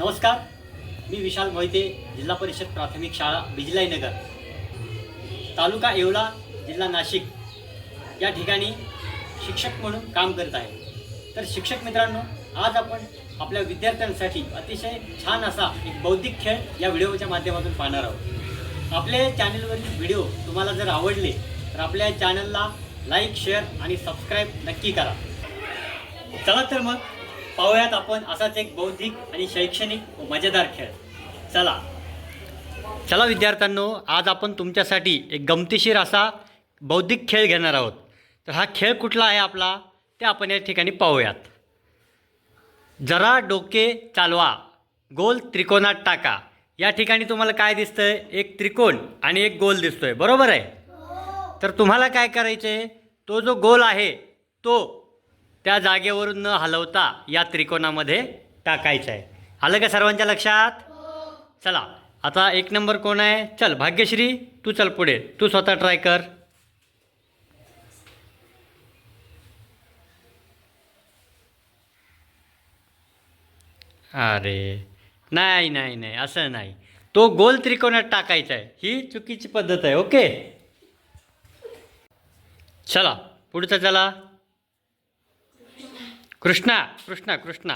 नमस्कार मी विशाल मोहिते जिल्हा परिषद प्राथमिक शाळा बिजलाई नगर. तालुका येवला जिल्हा नाशिक. या ठिकाणी शिक्षक म्हणून काम करत आहे. तर शिक्षक मित्रांनो आज आपण आपल्या विद्यार्थ्यांसाठी अतिशय छान असा एक बौद्धिक खेळ या व्हिडिओच्या माध्यमातून पाहणार आहोत. आपल्या चॅनलवरील व्हिडिओ तुम्हाला जर आवडले तर आपल्या चॅनलला लाईक शेअर आणि सबस्क्राईब नक्की करा. चला तर मग पाहूयात आपण असाच एक बौद्धिक आणि शैक्षणिक मजेदार खेळ. चला. चला विद्यार्थ्यांनो आज आपण तुमच्यासाठी एक गमतीशीर असा बौद्धिक खेळ घेणार आहोत. तर हा खेळ कुठला आहे आपला? ते आपण या ठिकाणी पाहूयात. जरा डोके चालवा. गोल त्रिकोणात टाका. या ठिकाणी तुम्हाला काय दिसतंय? एक त्रिकोण आणि एक गोल दिसतोय. बरोबर आहे? तर तुम्हाला काय करायचं आहे तो जो गोल आहे तो त्या जागेवरून न हलवता या त्रिकोणामध्ये टाकायचं आहे. आलं का सर्वांच्या लक्षात? चला आता एक नंबर कोण आहे? चल भाग्यश्री तू चल पुढे. तू स्वतः ट्राय कर. अरे नाही नाही नाही असं नाही. तो गोल त्रिकोणात टाकायचा आहे. ही चुकीची पद्धत आहे ओके? चला पुढचं चला. कृष्णा कृष्णा कृष्णा.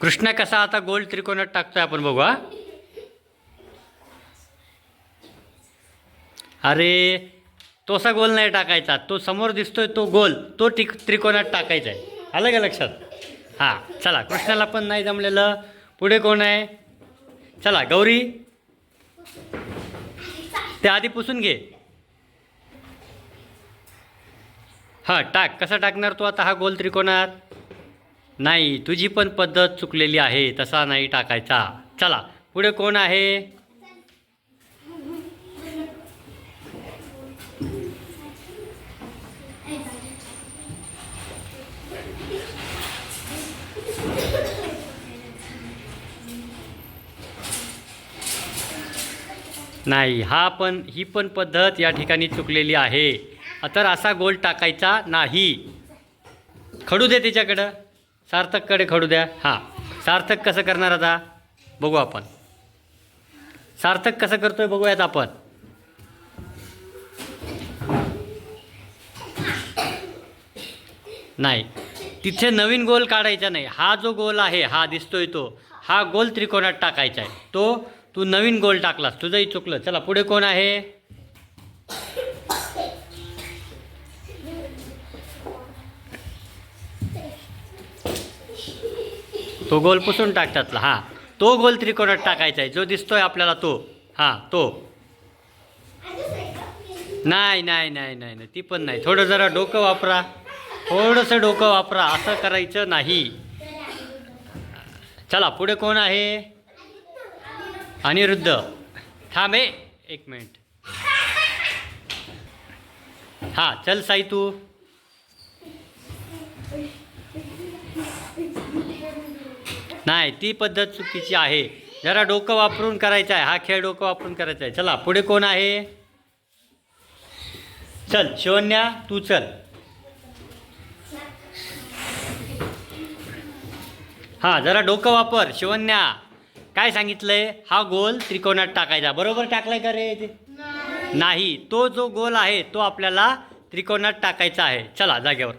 कृष्णा कसा आता गोल त्रिकोणात टाकतोय आपण बघू हा. अरे तोसा गोल नाही टाकायचा. तो समोर दिसतोय तो गोल. तो टिक त्रिकोणात टाकायचा आहे. आलं का लक्षात? हां चला. कृष्णाला पण नाही जमलेलं. पुढे कोण आहे? चला गौरी. ते आधी पुसून घे. हां टाक. कसा टाकणार तू आता हा गोल त्रिकोणात? नाही तुझी पण पद्धत चुकलेली आहे तसा नाही टाकायचा. चला पुढे कोण आहे? नाही हा पण ही पण पद्धत या ठिकाणी चुकलेली आहे. तर असा गोल टाकायचा नाही. खडू दे त्याच्याकडं सार्थककडे खडू द्या. हां. सार्थक कसं करणार आता? बघू आपण. सार्थक कसं करतोय बघूयात आपण. नाही. तिथे नवीन गोल काढायचा नाही. हा जो गोल आहे हा दिसतोय तो. हा गोल त्रिकोणात टाकायचा आहे. तो तू नवीन गोल टाकलास. तुझंही चुकलं. चला पुढे कोण आहे? तो गोल पुसून टाकतातला हां. तो गोल त्रिकोणात टाकायचा आहे. जो दिसतोय आपल्याला तो. हां तो. नाही नाही नाही नाही नाही. ती पण नाही. थोडं जरा डोकं वापरा. थोडंसं डोकं वापरा. असं करायचं नाही. चला पुढे कोण आहे? अनिरुद्ध. थांबे एक मिनिट. हां चल साई तू. नाही ती पद्धत चुकीची आहे. जरा डोकं वापरून करायचं आहे. हा खेळ डोकं वापरून करायचा आहे. चला पुढे कोण आहे? चल शिवन्या तू चल. हां जरा डोकं वापर शिवन्या काय सांगितलंय? हा गोल त्रिकोणात टाकायचा. बरोबर टाकलाय का रे ते? नाही तो जो गोल आहे तो आपल्याला त्रिकोणात टाकायचा आहे. चला जागेवर.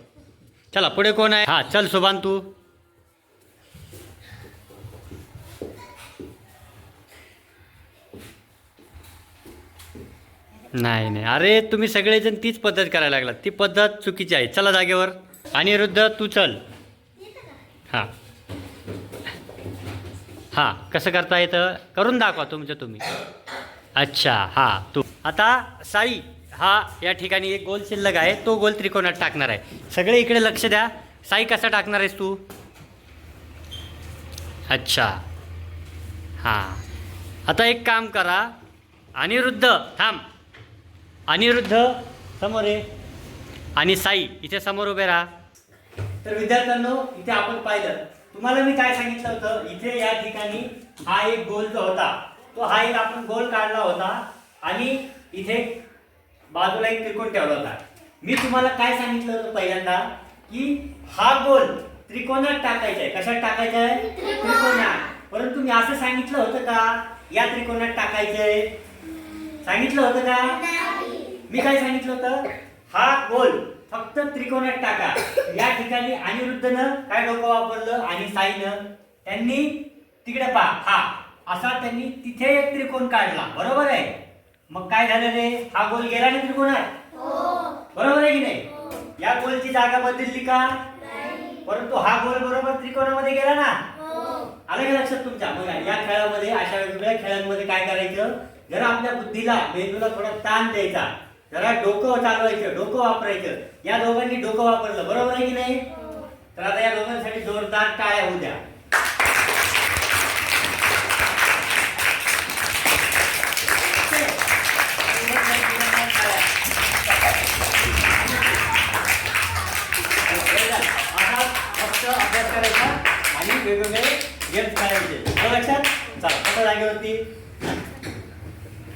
चला पुढे कोण आहे? हां चल सुभान तू. नाही नाही. अरे तुम्ही सगळेजण तीच पद्धत करायला लागलात. ती पद्धत चुकीची आहे. चला जागेवर. अनिरुद्ध तू चल. हां. हां कसं करता येतं? करून दाखवा तुमचं तुम्ही. अच्छा हां तू. आता साई हा या ठिकाणी एक गोल शिल्लक आहे. तो गोल त्रिकोणात टाकणार आहे. सगळे इकडे लक्ष द्या. साई कसा टाकणार आहेस तू? अच्छा. हां. आता एक काम करा. अनिरुद्ध थांब. अनिरुद्ध समोर आहे आणि साई इथे समोर उभे राहा. तर विद्यार्थ्यांनो इथे आपण पाहिलं. तुम्हाला मी काय सांगितलं होतं? इथे या ठिकाणी हा एक गोल जो होता तो हा एक आपण गोल काढला होता आणि इथे बाजूला एक त्रिकोण ठेवला होता. मी तुम्हाला काय सांगितलं होतं पहिल्यांदा? की हा गोल त्रिकोणात टाकायचं आहे. कशात टाकायचं आहे? त्रिकोणात. परंतु मी असं सांगितलं होतं का? या त्रिकोणात टाकायचंय सांगितलं होतं का? मी काय सांगितलं होतं? हा गोल फक्त त्रिकोणात टाका. या ठिकाणी अनिरुद्धनं काय डोकं वापरलं? आणि साईनं. त्यांनी तिकडे पहा. हा. असा त्यांनी तिथे एक त्रिकोण काढला. बरोबर आहे? मग काय झालं रे? हा गोल गेला ना त्रिकोणात? बरोबर आहे की नाही? या गोलची जागा बदलली का? परंतु हा गोल बरोबर त्रिकोणामध्ये गेला ना? आलं का लक्षात तुमच्या? मग या खेळामध्ये अशा वेगवेगळ्या खेळांमध्ये काय करायचं? जरा आपल्या बुद्धीला मेंदूला थोडा ताण द्यायचा. जरा डोकं चालवायचं डोकं वापरायचं. या दोघांनी डोकं वापरलं. बरोबर आहे की नाही? तर आता या दोघांसाठी जोरदार टाळ्या होऊ द्या. असा फक्त अभ्यास करायचा आणि वेगवेगळे गेम्स करायचे लक्षात? चला जागेवरती.